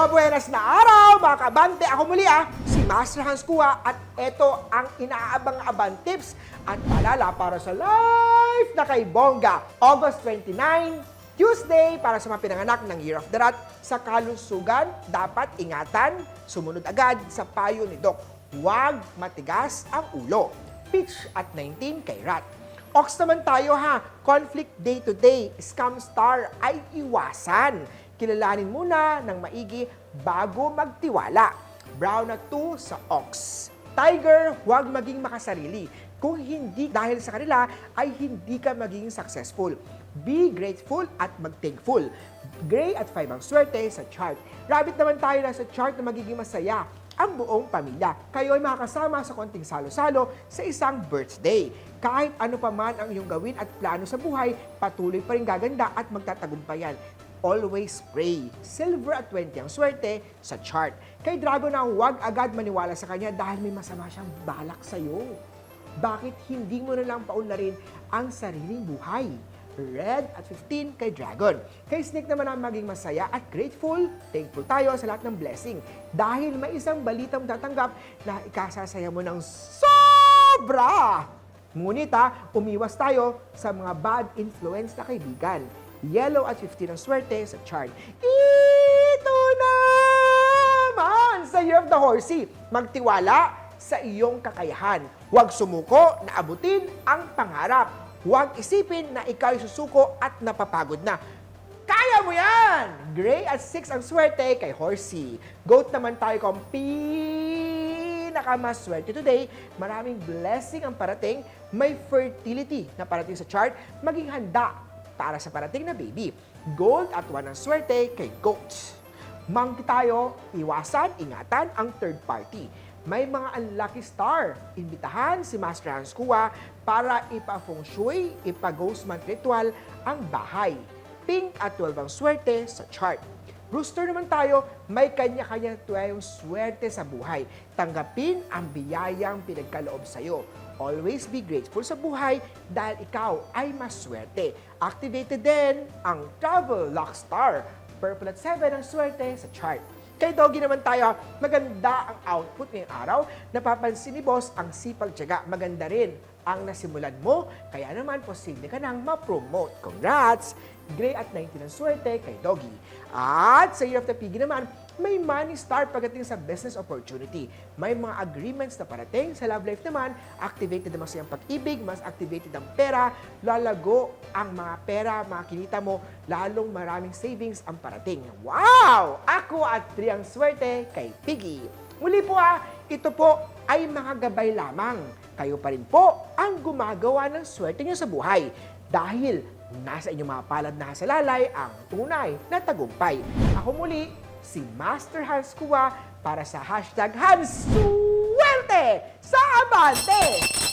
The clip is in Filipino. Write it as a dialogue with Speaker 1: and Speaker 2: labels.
Speaker 1: Mabuenas na araw, mga kabante. Ako muli ah, si Master Hans Kua at ito ang inaabang-abang tips at paalala para sa life na kay Bongga. August 29, Tuesday para sa mga pinanganak ng Year of the Rat. Sa kalusugan, dapat ingatan, sumunod agad sa payo ni Doc. Huwag matigas ang ulo. Pitch at 19 kay Rat. Ox naman tayo ha, conflict day to day, scam star ay iwasan. Kilalanin muna ng maigi bago magtiwala. Brown na 2 sa Ox. Tiger, huwag maging makasarili. Kung hindi dahil sa kanila, ay hindi ka magiging successful. Be grateful at mag-thankful. Gray at 5 ang swerte sa chart. Rabbit naman tayo na sa chart na magiging masaya ang buong pamilya. Kayo ay makakasama sa konting salo-salo sa isang birthday. Kahit ano pa man ang iyong gawin at plano sa buhay, patuloy pa rin gaganda at magtatagumpayan. Always pray. Silver at 20 ang swerte sa chart. Kay Dragon na huwag agad maniwala sa kanya dahil may masama siyang balak sa'yo. Bakit hindi mo na lang paunlarin ang sariling buhay? Red at 15 kay Dragon. Kay Snake naman ang maging masaya at grateful, thankful tayo sa lahat ng blessing. Dahil may isang balitang tatanggap na ikasasaya mo ng sobra. Ngunit ha, umiwas tayo sa mga bad influence na kaibigan. Yellow at 15 ang swerte sa chart. Ito naman sa Year of the Horsey. Magtiwala sa iyong kakayahan. Huwag sumuko na abutin ang pangarap. Huwag isipin na ikaw susuko at napapagod na. Kaya mo yan! Gray at 6 ang swerte kay Horsey. Goat naman tayo kung pinakamaswerte today. Maraming blessing ang parating. May fertility na parating sa chart. Maging handa para sa parating na baby. Gold at 1 ang swerte kay Goat. Monkey tayo, iwasan, ingatan ang third party. May mga unlucky star. Imbitahan si Master Hans Kua para ipa-feng shui, ipa-ghost month ritual ang bahay. Pink at 12 ang swerte sa chart. Rooster naman tayo, may kanya-kanya tayong swerte sa buhay. Tanggapin ang biyayang pinagkaloob sa'yo. Always be grateful sa buhay dahil ikaw ay maswerte. Activated din ang Travel Lock Star. Purple at 7 ang swerte sa chart. Kay Doggy naman tayo, maganda ang output ngayong araw. Napapansin ni Boss ang sipag tiyaga. Maganda rin ang nasimulan mo, kaya naman posible ka nang ma-promote. Congrats! Gray at 19 ang swerte kay Doggy. At sa Year of the Piggy naman, may money star pagdating sa business opportunity. May mga agreements na parating. Sa love life naman, activated ang masayang pag-ibig, mas activated ang pera, lalago ang mga pera, mga kinita mo, lalong maraming savings ang parating. Wow! Ako at 3 ang swerte kay Piggy. Muli po ah, ito po ay mga gabay lamang. Kayo pa rin po ang gumagawa ng swerte niyo sa buhay. Dahil nasa inyong mga palad na hasalalay ang tunay na tagumpay. Ako muli, si Master Hans Kua para sa hashtag Hans Suwerte sa Abante!